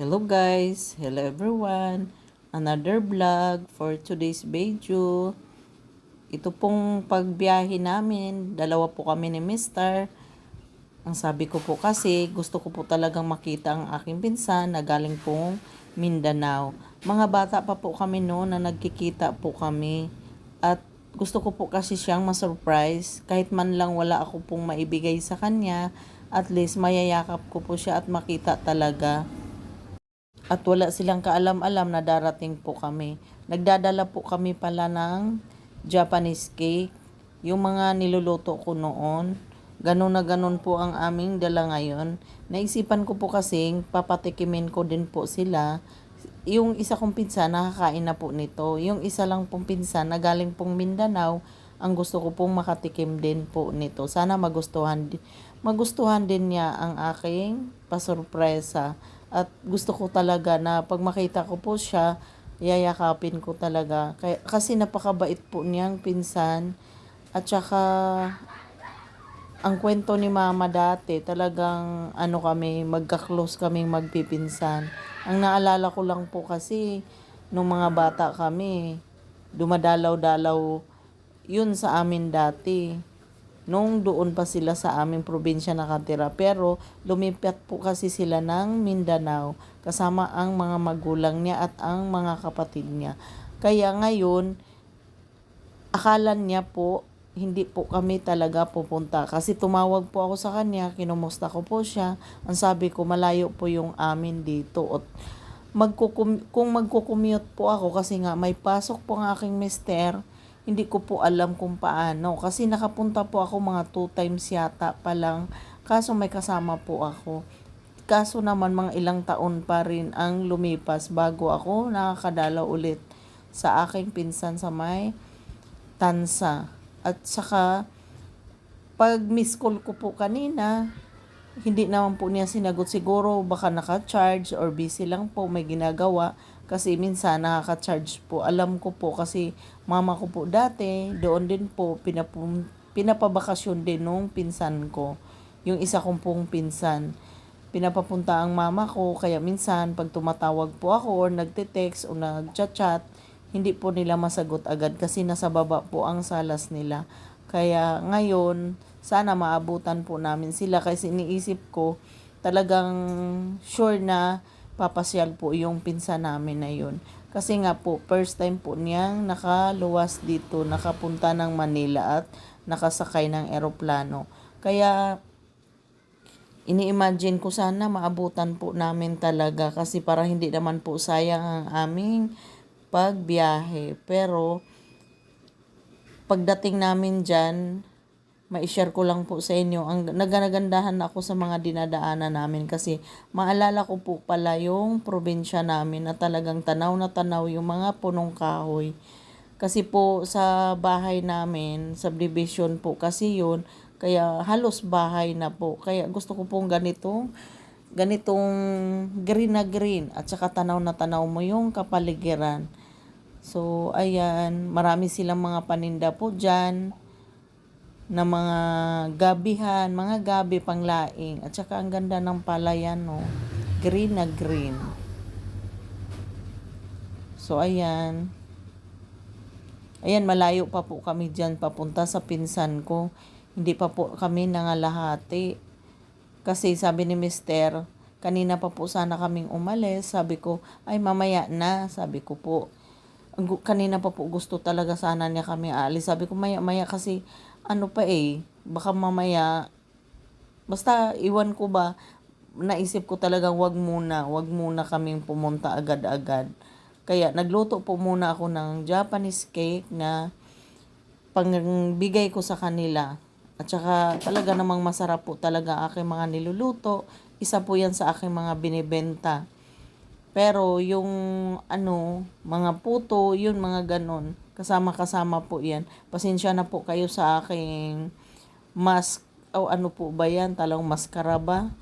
Hello guys, hello everyone. Another vlog for today's video. Ito pong pagbiyahe namin, dalawa po kami ni Mister. Ang sabi ko po kasi, gusto ko po talagang makita ang aking pinsan na galing pong Mindanao. Mga bata pa po kami noon na nagkikita po kami. At gusto ko po kasi siyang ma-surprise. Kahit man lang wala ako pong maibigay sa kanya, at least mayayakap ko po siya at makita talaga. At wala silang kaalam-alam na darating po kami. Nagdadala po kami pala ng Japanese cake. Yung mga niluluto ko noon. Ganun na ganun po ang aming dala ngayon. Naisipan ko po kasing papatikimin ko din po sila. Yung isa kong pinsan nakakain na po nito. Yung isa lang pong pinsan na galing pong Mindanao, ang gusto ko pong makatikim din po nito. Sana magustuhan, magustuhan din niya ang aking pasurpresa. At gusto ko talaga na pag makita ko po siya, yayakapin ko talaga. Kasi napakabait po niyang pinsan. At saka, ang kwento ni mama dati, talagang ano kami, magka-close kaming magpipinsan. Ang naalala ko lang po kasi, nung mga bata kami, dumadalaw-dalaw yun sa amin dati. Nung doon pa sila sa aming probinsya nakatira. Pero lumipat po kasi sila ng Mindanao kasama ang mga magulang niya at ang mga kapatid niya. Kaya ngayon, akala niya po hindi po kami talaga pupunta. Kasi tumawag po ako sa kanya, kinumusta ko po siya. Ang sabi ko, malayo po yung amin dito. At magkukum- kung magkukumute po ako, kasi nga may pasok po ang aking mister, hindi ko po alam kung paano. Kasi nakapunta po ako mga two times yata pa lang. Kaso may kasama po ako. Kaso naman mga ilang taon pa rin ang lumipas bago ako nakakadalaw ulit sa aking pinsan sa may tansa. At saka, pag miss call ko po kanina, hindi naman po niya sinagot siguro baka naka-charge or busy lang po may ginagawa kasi minsan nakaka-charge po. Alam ko po kasi mama ko po dati doon din po pinapum, pinapabakasyon din nung pinsan ko. Yung isa kong pong pinsan. Pinapapunta ang mama ko kaya minsan pag tumatawag po ako or nagte-text o nagchat-chat hindi po nila masagot agad kasi nasa baba po ang salas nila. Kaya ngayon sana maabutan po namin sila kasi iniisip ko talagang sure na papasyal po yung pinsan namin na yun. Kasi nga po, first time po niyang nakaluwas dito, nakapunta ng Manila at nakasakay ng eroplano. Kaya ini-imagine ko sana maabutan po namin talaga kasi para hindi naman po sayang ang aming pagbiyahe. Pero pagdating namin dyan, ma-share ko lang po sa inyo. Ang naganagandahan ako sa mga dinadaanan namin kasi maalala ko po pala yung probinsya namin na talagang tanaw na tanaw yung mga punong kahoy. Kasi po sa bahay namin, subdivision po kasi yun, kaya halos bahay na po. Kaya gusto ko pong ganitong ganitong green na green at saka tanaw na tanaw mo yung kapaligiran. So, ayan, marami silang mga paninda po dyan na mga gabihan, mga gabi panglaing. At saka ang ganda ng palayan, no? Green na green. So, ayan. Ayan, malayo pa po kami dyan papunta sa pinsan ko. Hindi pa po kami nangalahati. Kasi sabi ni Mister, kanina pa po sana kaming umalis. Sabi ko, ay mamaya na. Sabi ko po, kanina pa po gusto talaga sana niya kami aalis. Sabi ko, maya maya kasi ano pa eh, baka mamaya, basta iwan ko ba, naisip ko talagang wag muna, wag muna kaming pumunta agad-agad. Kaya nagluto po muna ako ng Japanese cake na pangbigay ko sa kanila. At saka talaga namang masarap po talaga aking mga niluluto. Isa po yan sa aking mga binibenta. Pero yung ano, mga puto, yun mga ganon. Kasama-kasama po yan. Pasensya na po kayo sa aking mask. O ano po ba yan? Talang maskara ba?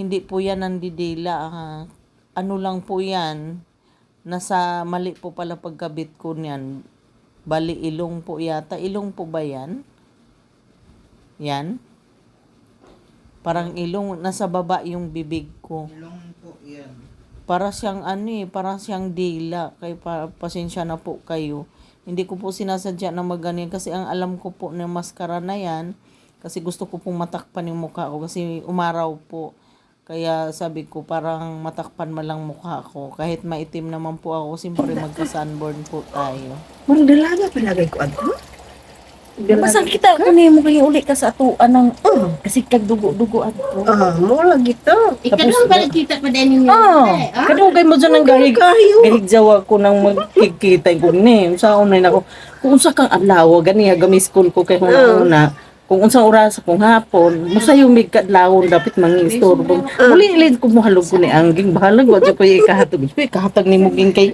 Hindi po yan nandidila. ah. ano lang po yan. Nasa mali po pala pagkabit ko niyan. Bali ilong po yata. Ilong po ba yan? Yan? Parang ilong, nasa baba yung bibig ko. Ilong po yan. Para siyang ano eh, parang siyang dila. Kaya pa, pasensya na po kayo. Hindi ko po sinasadya na maganin kasi ang alam ko po ng maskara na yan, kasi gusto ko pong matakpan yung mukha ko kasi umaraw po. Kaya sabi ko parang matakpan man lang mukha ko. Kahit maitim naman po ako, siyempre magka-sunburn po tayo. Murag dalaga palagay ko ato. Masang kita ko ni mo kayo uli ka sa atuan ng kasi kag dugo-dugo ato. Ah, mo lagi to. Ikaw naman pala kita pa din ninyo. Oh, Eh, ah? kadugay mo dyan ng gahig. Gahig jawa ko nang magkikita ko ni. Sa una na ako. Kung unsa kang adlaw gani gami school ko kay kung una. Kung unsang oras kung hapon, masayo mig kadlawon dapat mangistorbo. Muli ilid ko mohalog ko ni angging bahalag wa ko ikahatag. Uy, kahatag ni muging kay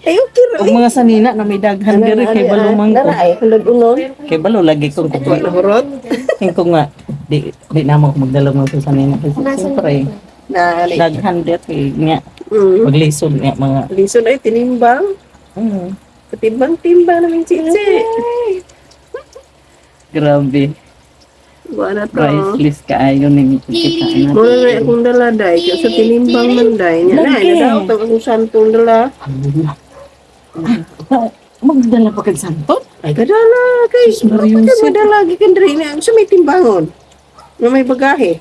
og mga sanina na may daghan diri kay balumang ko. Dara ay hulog unon. Kay balo lagi kong hurot. Tingin ko nga, di, di na ako magdala mo sa sanina. Kasi siyempre, daghan eh, nga, Mm. maglisod nga mga, Lison ay tinimbang. mm, Katimbang-timbang namin si grabe, Wa na to. priceless kaayo ni kita na. na akong dala day. Kaya sa tinimbang man day. Nya na, Lagi. nadaot ang akong santong dala. Magdala pa kag santo? Ay, kadala. Kay, Mariusip. Mariusip. Kadala lagi kan diri na. Sa may timbangon. Na may bagahe.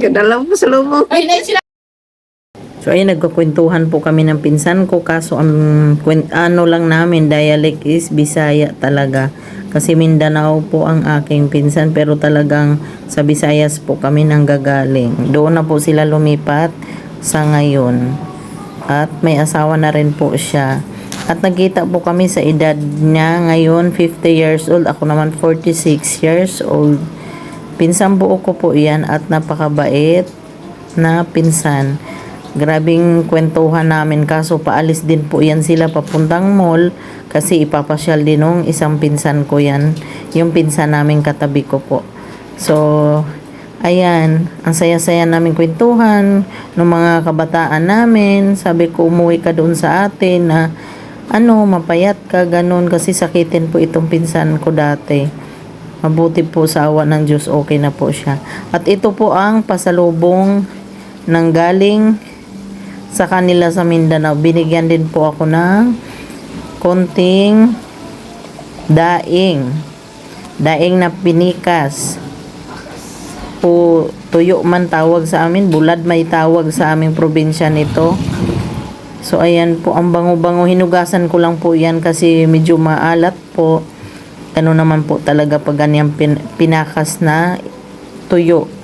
kadala mo sa lumong. Ay, na sila. So ayun, nagkukwentuhan po kami ng pinsan ko kaso ang kwen- ano lang namin, dialect is Bisaya talaga. Kasi Mindanao po ang aking pinsan pero talagang sa Visayas po kami nang gagaling. Doon na po sila lumipat sa ngayon. At may asawa na rin po siya. At nagkita po kami sa edad niya ngayon 50 years old. Ako naman 46 years old. Pinsan buo ko po yan at napakabait na pinsan. Grabing kwentuhan namin kaso paalis din po yan sila papuntang mall kasi ipapasyal din nung isang pinsan ko yan. Yung pinsan namin katabi ko po. So, ayan, ang saya-saya namin kwentuhan ng mga kabataan namin. Sabi ko, umuwi ka doon sa atin na ano, mapayat ka, ganun. Kasi sakitin po itong pinsan ko dati. Mabuti po sa awa ng Diyos, okay na po siya. At ito po ang pasalubong ng galing sa kanila sa Mindanao. Binigyan din po ako ng konting daing. Daing na pinikas. Po, tuyo man tawag sa amin. Bulad may tawag sa aming probinsya nito. So, ayan po, ang bango-bango. Hinugasan ko lang po yan kasi medyo maalat po. Ano naman po talaga pag ganyan pin- pinakas na tuyo.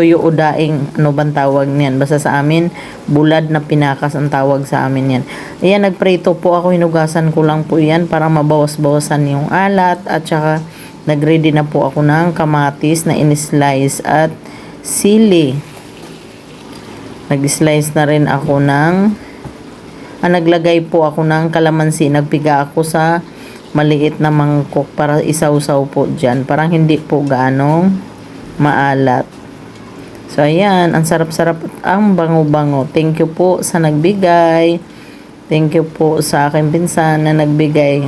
Tuyo o daing, ano bang tawag niyan? Basta sa amin, bulad na pinakas ang tawag sa amin yan. Ayan, nagprito po ako, hinugasan ko lang po yan para mabawas-bawasan yung alat at saka nagready na po ako ng kamatis na in-slice at sili. Nag-slice na rin ako ng ah, naglagay po ako ng kalamansi. Nagpiga ako sa maliit na mangkok para isaw-saw po dyan. Parang hindi po ganong maalat. So, ayan. Ang sarap-sarap at ang bango-bango. Thank you po sa nagbigay. Thank you po sa aking pinsan na nagbigay.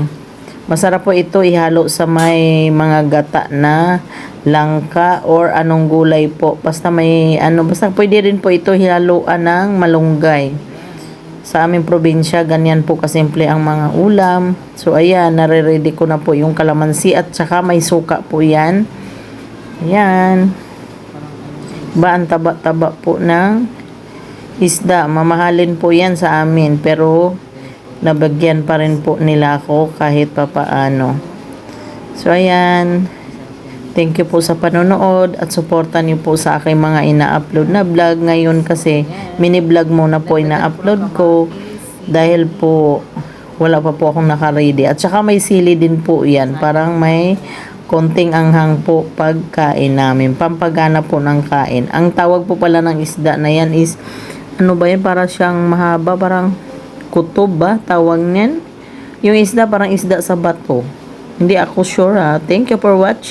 Masarap po ito ihalo sa may mga gata na langka or anong gulay po. Basta may ano, basta pwede rin po ito hihaluan ng malunggay. Sa aming probinsya, ganyan po kasimple ang mga ulam. So, ayan, nare-ready ko na po yung kalamansi at saka may suka po yan. Ayan. Ba, ang taba-taba po ng isda. Mamahalin po yan sa amin. Pero, nabagyan pa rin po nila ako kahit papaano. So, ayan. Thank you po sa panonood at suportan niyo po sa aking mga ina-upload na vlog. Ngayon kasi mini-vlog muna po ina-upload ko dahil po wala pa po akong naka-ready. At saka may sili din po yan. Parang may konting anghang po pagkain namin. Pampagana po ng kain. Ang tawag po pala ng isda na yan is ano ba yan? Para siyang mahaba. Parang kutob ba? Tawag niyan. Yung isda parang isda sa bato. Hindi ako sure ha. Thank you for watching.